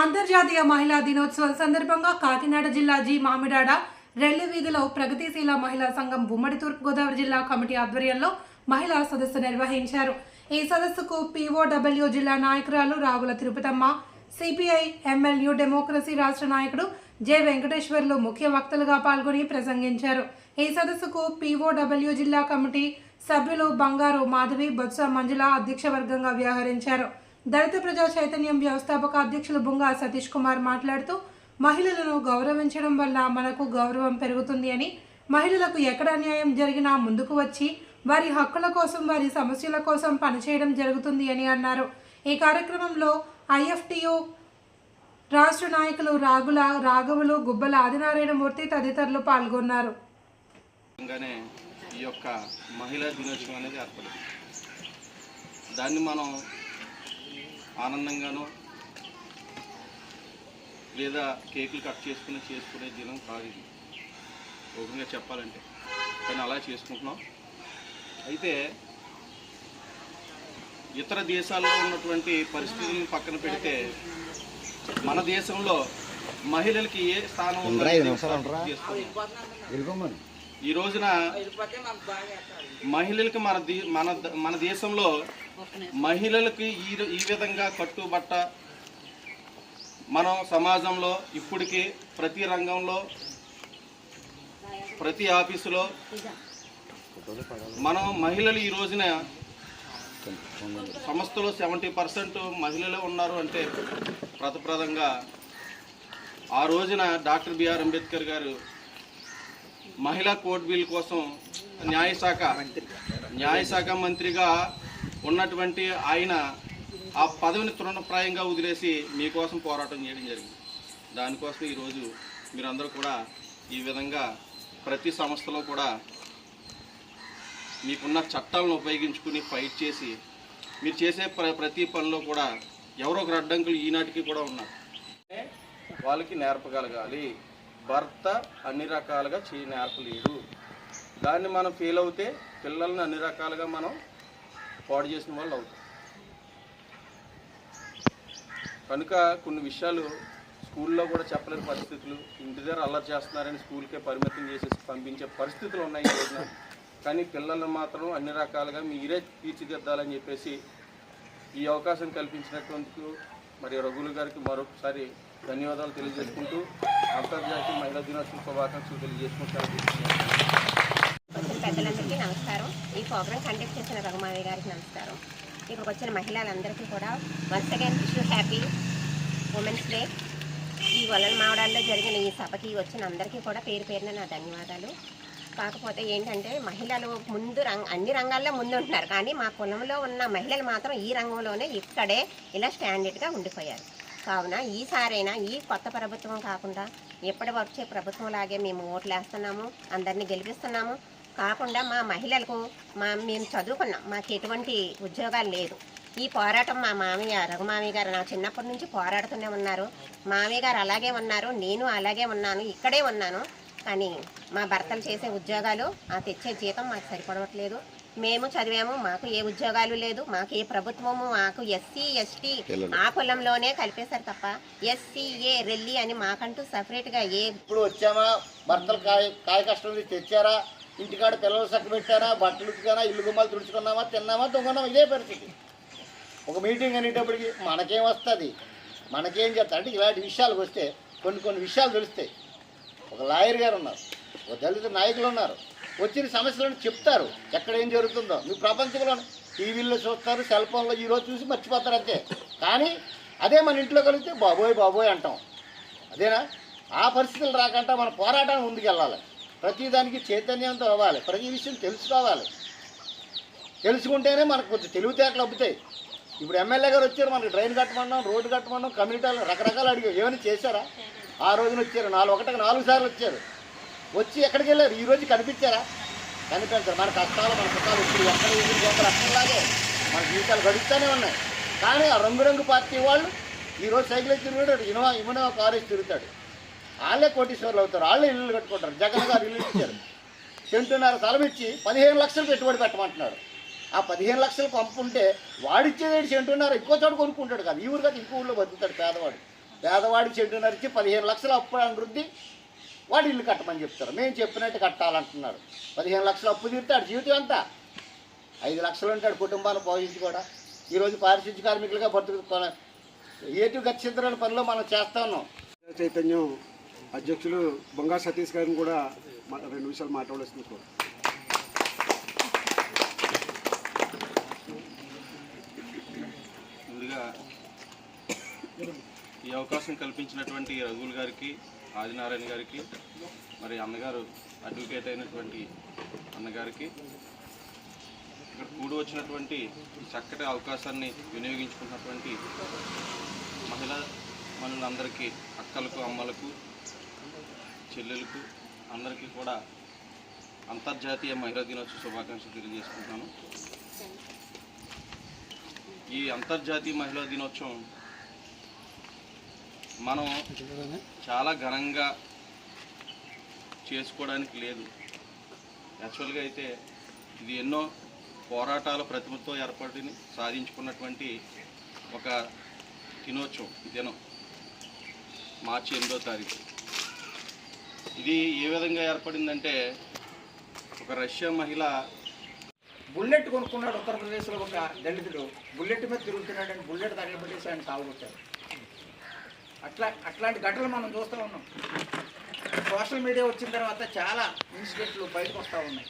అంతర్జాతీయ మహిళా దినోత్సవం సందర్భంగా కాకినాడ జిల్లా జి మామిడాడ రెల్లి వీధిలో ప్రగతిశీల మహిళా సంఘం ఉమ్మడి తూర్పుగోదావరి జిల్లా కమిటీ ఆధ్వర్యంలో మహిళా సదస్సు నిర్వహించారు. ఈ సదస్సుకు పీఓడబ్ల్యూ జిల్లా నాయకురాలు Ragula Tirupatamma CPI ML new democracy రాష్ట్ర నాయకుడు జె వెంకటేశ్వర్లు ముఖ్య వక్తలుగా పాల్గొని ప్రసంగించారు. ఈ సదస్సుకు పీఓడబ్ల్యూ జిల్లా కమిటీ సభ్యులు బంగారు మాధవి బొత్స మంజుల అధ్యక్ష వర్గంగా వ్యవహరించారు. దళిత ప్రజా చైతన్యం వ్యవస్థాపక అధ్యక్షులు బుంగా సతీష్ కుమార్ మాట్లాడుతూ మహిళలను గౌరవించడం వల్ల మనకు గౌరవం పెరుగుతుంది అని మహిళలకు ఎక్కడ అన్యాయం జరిగినా ముందుకు వచ్చి వారి హక్కుల కోసం వారి సమస్యల కోసం పనిచేయడం జరుగుతుంది అని అన్నారు. ఈ కార్యక్రమంలో ఐఎఫ్టియు రాష్ట్ర నాయకులు రాగుల రాఘవులు గుబ్బల ఆదినారాయణమూర్తి తదితరులు పాల్గొన్నారు. ఈ యొక్క మహిళా దినోత్సవం అనేది ఏర్పడింది. దాన్ని మనం ఆనందంగానో లేదా కేకులు కట్ చేసుకుని చేసుకునే దినం కాదు ఇది. ఓపెన్గా చెప్పాలంటే. కానీ అలా చేసుకుంటున్నాం. అయితే ఇతర దేశాల్లో ఉన్నటువంటి పరిస్థితులను పక్కన పెడితే మన దేశంలో మహిళలకి ఏ స్థానం ఉందో. ఈ రోజున మహిళలకి మన దే- మన ద- మన దేశంలో మహిళలకి ఈ ఈ విధంగా కట్టుబట్ట మనం సమాజంలో ఇప్పటికీ ప్రతి రంగంలో ప్రతి ఆఫీసులో మనం మహిళలు ఈ రోజున సంస్థలో సెవెంటీ పర్సెంట్ మహిళలే ఉన్నారు అంటే ప్రతప్రదంగా ఆ రోజున డాక్టర్ బిఆర్ అంబేద్కర్ గారు మహిళా కోర్టు బిల్ కోసం న్యాయశాఖ న్యాయశాఖ మంత్రిగా ఉన్నటువంటి ఆయన ఆ పదవిని తృణప్రాయంగా వదిలేసి మీకోసం పోరాటం చేయడం జరిగింది. దానికోసం ఈరోజు మీరందరూ కూడా ఈ విధంగా ప్రతి సంస్థలో కూడా మీకున్న చట్టాలను ఉపయోగించుకుని ఫైట్ చేసి మీరు చేసే ప్ర ప్రతి పనిలో కూడా ఎవరో ఒకరు అడ్డంకులు ఈనాటికి కూడా ఉన్నారు. వాళ్ళకి నేర్పగలగాలి భర్త అన్ని రకాలుగా చేయి నేర్పలేడు. దాన్ని మనం ఫీల్ అవుతే పిల్లల్ని అన్ని రకాలుగా మనం పాడు చేసిన వాళ్ళు అవుతారు. కనుక కొన్ని విషయాలు స్కూల్లో కూడా చెప్పలేని పరిస్థితులు ఇంటి దగ్గర అల్లరి చేస్తున్నారని స్కూల్కే పరిమితం చేసేసి పంపించే పరిస్థితులు ఉన్నాయి ఈ రోజున. కానీ పిల్లలను మాత్రం అన్ని రకాలుగా మీరే తీర్చిదిద్దాలని చెప్పేసి ఈ అవకాశం కల్పించినటువంటి మరి రఘులు గారికి మరొకసారి ధన్యవాదాలు తెలియజేసుకుంటూ అంతర్జాతీయ మహిళా దినోత్సవ శుభాకాంక్షలు తెలియజేసుకుంటారు పెద్దలందరికీ నమస్కారం. ఈ ప్రోగ్రామ్ కండక్ట్ చేసిన రఘుమావి గారికి నమస్కారం. ఇక్కడికి వచ్చిన మహిళలందరికీ కూడా once again wish happy women's day. ఈ వలన మావడాల్లో జరిగిన ఈ సభకి వచ్చిన అందరికీ కూడా పేరు పేరున నా ధన్యవాదాలు. కాకపోతే ఏంటంటే మహిళలు ముందు రంగ అన్ని రంగాల్లో ముందు ఉంటున్నారు. కానీ మా కులంలో ఉన్న మహిళలు మాత్రం ఈ రంగంలోనే ఇక్కడే ఇలా స్టాండర్డ్గా ఉండిపోయారు. కావున ఈసారైనా ఈ కొత్త ప్రభుత్వం కాకుండా ఎప్పటి వచ్చే ప్రభుత్వం లాగే మేము ఓట్లు వేస్తున్నాము అందరినీ గెలిపిస్తున్నాము కాకుండా మా మహిళలకు మా మేము చదువుకున్నాం. మాకు ఎటువంటి ఉద్యోగాలు లేదు. ఈ పోరాటం మా మామయ్య రఘుమామయ్య గారు నా చిన్నప్పటి నుంచి పోరాడుతూనే ఉన్నారు. మామయ్య గారు అలాగే ఉన్నారు నేను అలాగే ఉన్నాను ఇక్కడే ఉన్నాను. కానీ మా భర్తలు చేసే ఉద్యోగాలు ఆ తెచ్చే జీతం మాకు సరిపడవట్లేదు. మేము చదివాము మాకు ఏ ఉద్యోగాలు లేదు మాకు ఏ ప్రభుత్వము మాకు ఎస్సీ ఎస్టీ ఆ కులంలోనే కలిపేశారు తప్ప ఎస్సీఏ రెల్లి అని మాకంటూ సపరేట్గా ఏ ఇప్పుడు వచ్చామా? భర్తలు కాయ కాయ కష్టం తెచ్చారా? ఇంటికాడ పిల్లలు చక్కబెట్టానా బట్టలు ఉతికానా ఇల్లు గుమ్మాలు తుడుచుకున్నామా తిన్నామా దొంగన్నామా ఇదే పరిస్థితి. ఒక మీటింగ్ అనేటప్పటికి మనకేం వస్తుంది? మనకేం చేస్తారు అంటే ఇలాంటి విషయాలకు వస్తే కొన్ని కొన్ని విషయాలు తెలుస్తాయి. ఒక లాయర్ గారు ఉన్నారు ఒక దళిత నాయకులు ఉన్నారు. వచ్చిన సమస్యలను చెప్తారు. ఎక్కడ ఏం జరుగుతుందో. మీ ప్రపంచంలో టీవీల్లో చూస్తారు సెల్ ఫోన్లో ఈరోజు చూసి మర్చిపోతారు అంతే. కానీ అదే మన ఇంట్లో కలిగితే బాబోయ్ బాబోయ్ అంటాం. అదేనా? ఆ పరిస్థితులు రాకుండా మన పోరాటాన్ని ముందుకెళ్ళాలి. ప్రతిదానికి చైతన్యంతో అవ్వాలి. ప్రతి విషయం తెలుసుకోవాలి. తెలుసుకుంటేనే మనకు కొంచెం తెలివితేటలు అబ్బుతాయి. ఇప్పుడు ఎమ్మెల్యే గారు వచ్చారు మనకి డ్రైన్ కట్టమన్నాం రోడ్డు కట్టమన్నాం కమ్యూనిటీలు రకరకాలు అడిగారు. ఏమైనా చేశారా? ఆ రోజున వచ్చారు నాలుగు ఒకటికి నాలుగు సార్లు వచ్చారు. వచ్చి ఎక్కడికి వెళ్ళారు? ఈ రోజు కనిపించారా? కనిపించారు. మన కష్టాలు మన సుఖాలు ఇప్పుడు ఎక్కడ ఎదురు గొప్పలు అక్కర్లాగే మన జీవితాలు గడుస్తూనే ఉన్నాయి. కానీ ఆ రంగురంగు పార్టీ వాళ్ళు ఈరోజు సైకిల్ ఎక్కి తిరుగుతాడు ఇనోవా ఇమనో కారు తిరుగుతాడు. వాళ్ళే కోటీశ్వర్లు అవుతారు వాళ్ళే ఇల్లు కట్టుకుంటారు. జగన్ గారు ఇల్లు ఇచ్చారు. సెంటున్నర స్థలం ఇచ్చి పదిహేను లక్షలు పెట్టుబడి పెట్టమంటున్నాడు ఆ పదిహేను లక్షలు పంపుంటే వాడిచ్చేది చెంటున్నారు ఇంకో చోట కొనుక్కుంటాడు కాదు. ఈ ఊరు కదా ఇంకో ఊళ్ళో బతుకుతాడు పేదవాడు. పేదవాడికి చెంటున్నారు ఇచ్చి పదిహేను లక్షలు అప్పు అనురుద్ది వాడు ఇల్లు కట్టమని చెప్తారు. మేము చెప్పినట్టు కట్టాలంటున్నారు. పదిహేను లక్షలు అప్పు తీరుతాడు ఆడు జీవితం అంతా ఐదు లక్షలు ఉంటాడు కుటుంబాన్ని పోషించి కూడా ఈరోజు పారిశుద్ధ్య కార్మికులుగా బతుకు ఏటు గచ్చిద్రాల పనిలో మనం చేస్తా ఉన్నాం. చైతన్యం అధ్యక్షులు బొంగా సతీష్ గారిని కూడా మా- రెండు నిమిషాలు మాట్లాడాల్సింది ముందుగా ఈ అవకాశం కల్పించినటువంటి రఘుల్ గారికి ఆదినారాయణ గారికి మరి అన్నగారు అడ్వకేట్ అయినటువంటి అన్నగారికి ఇక్కడ కూడి వచ్చినటువంటి చక్కటి అవకాశాన్ని వినియోగించుకున్నటువంటి మహిళా మనులందరికీ అక్కలకు అమ్మలకు చెల్లెలకు అందరికీ కూడా అంతర్జాతీయ మహిళా దినోత్సవ శుభాకాంక్షలు తెలియజేసుకుంటున్నాను. ఈ అంతర్జాతీయ మహిళా దినోత్సవం మనం చాలా ఘనంగా చేసుకోవడానికి లేదు. యాక్చువల్గా అయితే ఇది ఎన్నో పోరాటాల ప్రతిమతో ఏర్పాటుని సాధించుకున్నటువంటి ఒక దినోత్సవం దినం మార్చి ఎనిమిదో తారీఖు. ఇది ఏ విధంగా ఏర్పడిందంటే ఒక రష్యా మహిళ బుల్లెట్ కొనుక్కున్నాడు ఉత్తరప్రదేశ్లో ఒక దళితుడు. బుల్లెట్ మీద తిరుగుతున్నాడని బుల్లెట్ తగలబెట్టేసి ఆయన సాగుకొచ్చారు అట్లా అట్లాంటి ఘటనలు మనం చూస్తూ ఉన్నాం. సోషల్ మీడియా వచ్చిన తర్వాత చాలా ఇన్సిడెంట్లు బయటకు వస్తూ ఉన్నాయి.